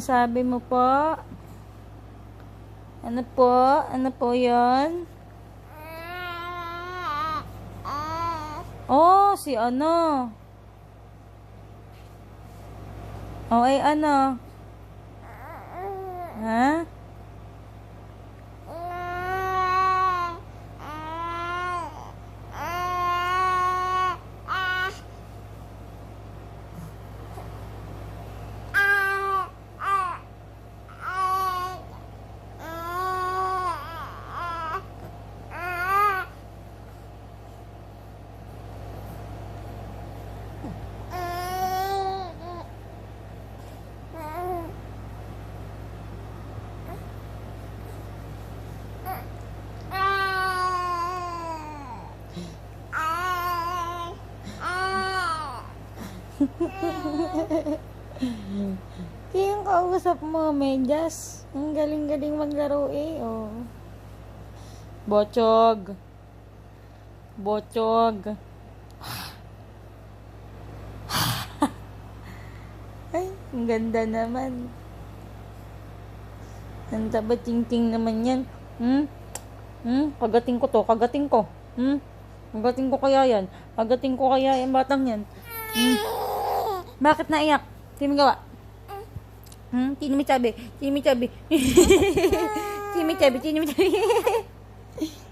sinasabi mo po? Ano po? Ano po yon? Oh, si ano? Oh, ay ano? Ha? Yung kausap mo, medyas. Ang galing-galing maglaro eh, oh. Bochog. Bochog. Ay, ang ganda naman. Ang taba ting naman yan. Hmm? Hmm? Kagating ko to, kagating ko. Hmm? Kagating ko kaya yan. Kagating ko kaya yan batang yan. Hmm? Bakit naiyak? Sino gawa? Hmm? Sino may sabi? Sino may sabi? Sino may sabi? Sino may sabi?